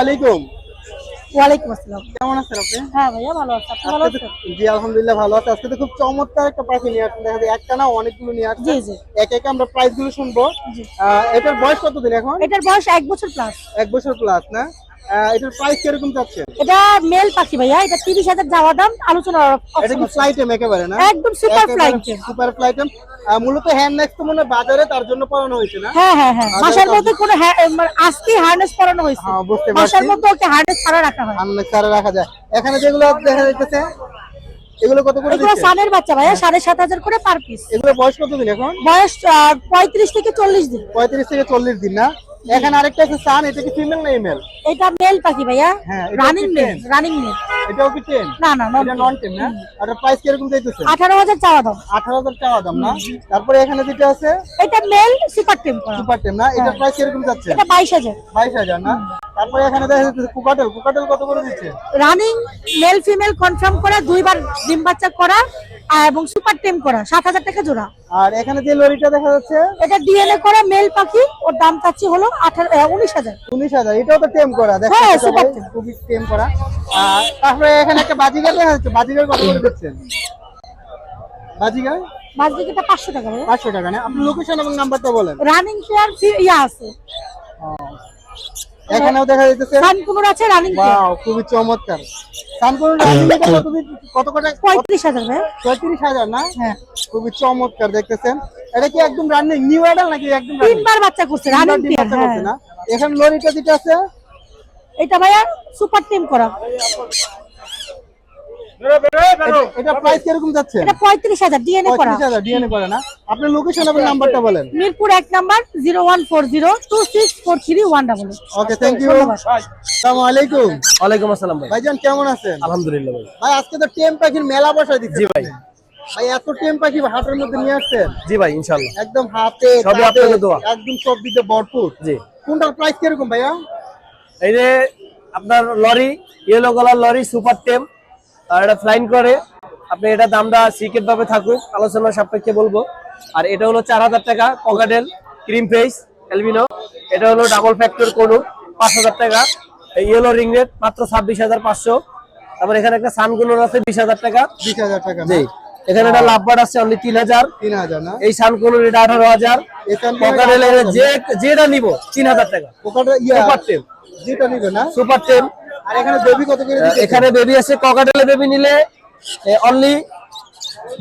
আলাইকুম। ওয়ালাইকুম আসসালাম। কেমন আছেন আপনি? হ্যাঁ ভাইয়া ভালো আছি। আপনি ভালো আছেন? জি আলহামদুলিল্লাহ ভালো আছে। আজকে তো খুব চমৎকার একটা পাখি নিয়ে আসছেন। দেখা যায় একটা না অনেকগুলো নিয়ে আসছেন। জি জি। এক একে আমরা প্রাইসগুলো শুনব। এটার বয়স কতদিন এখন? এটার বয়স এক বছর প্লাস এক বছর প্লাস না? এটার প্রাইস কীরকম চাচ্ছেন এটা মেল পাখি ভাইয়া এটা তিরিশ হাজার যাওয়া দাম আলোচনা এটা কি ফ্লাইটেম একেবারে না? একদম সুপার ফ্লাইট সুপার ফ্লাইটেম মূলত হ্যান্ড নেক্সট তো মনে বাজারে তার জন্য পড়ানো হয়েছে না? হ্যাঁ হ্যাঁ হ্যাঁ। মাসের। মধ্যে কোনো হ্যাঁ, মানে আজকে হার্নেস পরানো হয়েছে। হ্যাঁ বুঝতে মাসের পারছি মধ্যে ওকে হার্নেস ছাড়া রাখা হয়। হ্যান্ড নেক্সট রাখা যায়। এখানে যেগুলো দেখা যাইতেছে এগুলো কত করে এগুলো সানের বাচ্চা ভাইয়া সাড়ে সাত হাজার করে পার পিস এগুলো বয়স কতদিন এখন? বয়স আহ, পঁয়ত্রিশ থেকে চল্লিশ দিন। পঁয়ত্রিশ থেকে চল্লিশ দিন না? এখানে আরেকটা আছে সান এটা কি ফিমেল না ইমেল এটা মেল পাখি ভাইয়া। হ্যাঁ, এটা রানিং কি মেল টেন? রানিং মেল এটাও কি টেন না না এটা নন টেন না? আর প্রাইস কীরকম চাইতেছে আঠারো হাজার চাওয়া দাম। আঠারো হাজার টাকা দাম না? তারপরে এখানে যেটা আছে? এটা male super tame super tame না? এটার প্রাইস কীরকম যাচ্ছে? এটা বাইশ হাজার। বাইশ হাজার না? তারপরে এখানে দেখা যাচ্ছে কুকাটেল কুকাটেল কত করে দিচ্ছে? রানিং মেল ফিমেল কনফার্ম করা দুইবার ডিম বাচ্চা করা এবং সুপার টেম করা সাত হাজার টাকা জোড়া। আর এখানে যে লরিটা দেখা যাচ্ছে? এটা ডিএনএ করা মেল পাখি ওর দাম চাচ্ছি হলো আঠারো উনিশ হাজার। উনিশ হাজার এটাও তো টেম করা দেখা হ্যাঁ, যাচ্ছে খুবই টেম করা। তারপরে এখানে একটা বাজিগার দেখা যাচ্ছে বাজিগার কত করে দিচ্ছেন? বাজিগার? দিকে পাঁচশো টাকা পাঁচশো টাকা না আপনি লোকেশন এবং নাম্বারটা বলেন। রানিং পেয়ার ইয়া আছে। এখানেও দেখা যাইতেছে। সানকুনুর আছে রানিং ওয়াও খুবই চমৎকার। রানিংটা কত দিন- কত করে? পঁয়ত্রিশ হাজার ভাই। পঁয়ত্রিশ হাজার না? হ্যাঁ। খুবই চমৎকার দেখতেছেন। এটা কি একদম রানিং নিউ অ্যাডাল নাকি একদম তিনবার বাচ্চা করছে রানিং বাচ্চা হ্যাঁ। করছে না? এখানে লরিটা যেটা আছে এটা ভাইয়া সুপার টিম করা। এটা- প্রাইস কীরকম যাচ্ছে? ডিএনএ করা। ডিএনএ করে না? আপনার লোকেশন এবং নাম্বারটা বলেন। Mirpur number okay thank you আসসালামু আলাইকুম। ওয়ালাইকুম আসসালাম ভাই। ভাইজান কেমন আছেন? আলহামদুলিল্লাহ ভাই। ভাই আজকে তো টেম পাখির মেলা বসাই দিচ্ছে জি ভাই। ভাই এত টেম পাখি হাটের মধ্যে নিয়ে আসছেন। জি ভাই ইনশাল্লাহ একদম হাতে সবই আপনাদের দোয়া। একদম সব দিকে ভরপুর। জি। কোনটার প্রাইস কীরকম ভাইয়া? এই যে আপনার lory yellow colour lory super tame আর এটা ফ্লাইন করে। আপনি এটা দামটা সিকেট ভাবে থাকুক আলোচনা সাপেক্ষে বলব। আর এটা হলো চার হাজার টাকা ককাডেল ক্রিম ফেস এলবিনো এটা হলো ডাবল ফ্যাক্টর কোনো পাঁচ হাজার টাকা। ইয়েলো রিং রেট মাত্র ছাব্বিশ হাজার পাঁচশো। তারপর এখানে একটা সানগুলোর আছে বিশ হাজার টাকা। বিশ হাজার টাকা জি। এখানে একটা লাভবার আছে অনলি তিন হাজার। তিন হাজার না? এই সানগুলোর এটা আঠারো হাজার। যে যেটা নিব তিন হাজার টাকা। ওখানে ইয়া। যেটা নিবে না? সুপার টেম আর এখানে বেবি কত করে এখানে বেবি আছে ককাটেলে বেবি নিলে অনলি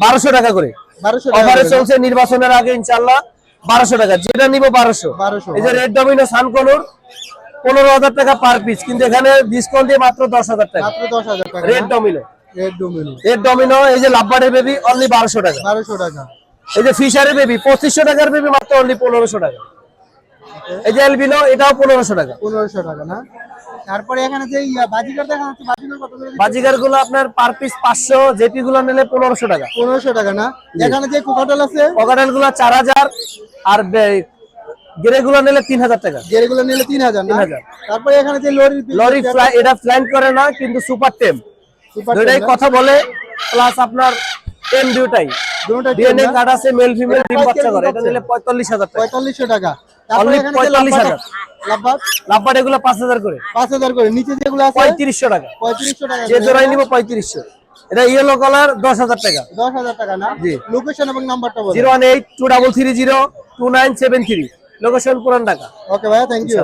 বারোশো টাকা করে। অফারে চলছে নির্বাচনের আগে ইনশাল্লাহ বারোশো টাকা। যেটা নিব বারোশো। 1200 এই যে রেড ডমিনো সানকনুর পনেরো হাজার টাকা পার পিস কিন্তু এখানে ডিসকাউন্ট দিয়ে মাত্র দশ হাজার টাকা। মাত্র দশ হাজার টাকা। Red domino red domino red domino এই যে লাভবারের বেবি অনলি বারোশো টাকা। বারোশো টাকা। এই যে ফিশারের বেবি পঁচিশশো টাকার বেবি মাত্র অনলি পনেরোশো টাকা। এই যে এলবিনো এটাও পনেরোশো টাকা। পনেরোশো টাকা না? তারপরে এখানে যে বাজিকার দেখা যাচ্ছে বাজিকার কত করে? গুলো আপনার পার পিস পাঁচশো জেপি গুলো নিলে পনেরোশো টাকা। পনেরোশো টাকা না? এখানে যে কোকাটেল আছে? পকেটেলগুলো চার হাজার আর নিলে তিন হাজার টাকা। নিলে তিন হাজার 3000 তারপরে এখানে যে লরি লরি ফ্লাই এটা ফ্লাইন করে না কিন্তু সুপার টেম সুপার দুটাই কথা বলে প্লাস আপনার টেম দুটাই দুটোটা ডিএনএ কার্ড আছে মেল ফিমেল এটা ডিম বাচ্চা করে এটা নিলে পঁয়তাল্লিশ হাজার পঁয়তাল্লিশশো টাকা। তারপরে Only এখানে যে 45,000 লাভবাট লাভবাট? এগুলো পাঁচ হাজার করে। পাঁচ হাজার করে। নিচে যেগুলো আছে পঁয়ত্রিশশো টাকা। টাকা যে জোড়াই নিব পঁয়ত্রিশশো। এটা ইয়েলো কালার দশ হাজার টাকা। দশ হাজার টাকা না? জি। লোকেশন এবং নাম্বারটা zero one eight two double three zero two nine seven three. Location Puran Dhaka. Okay ভাইয়া থ্যাংক ইউ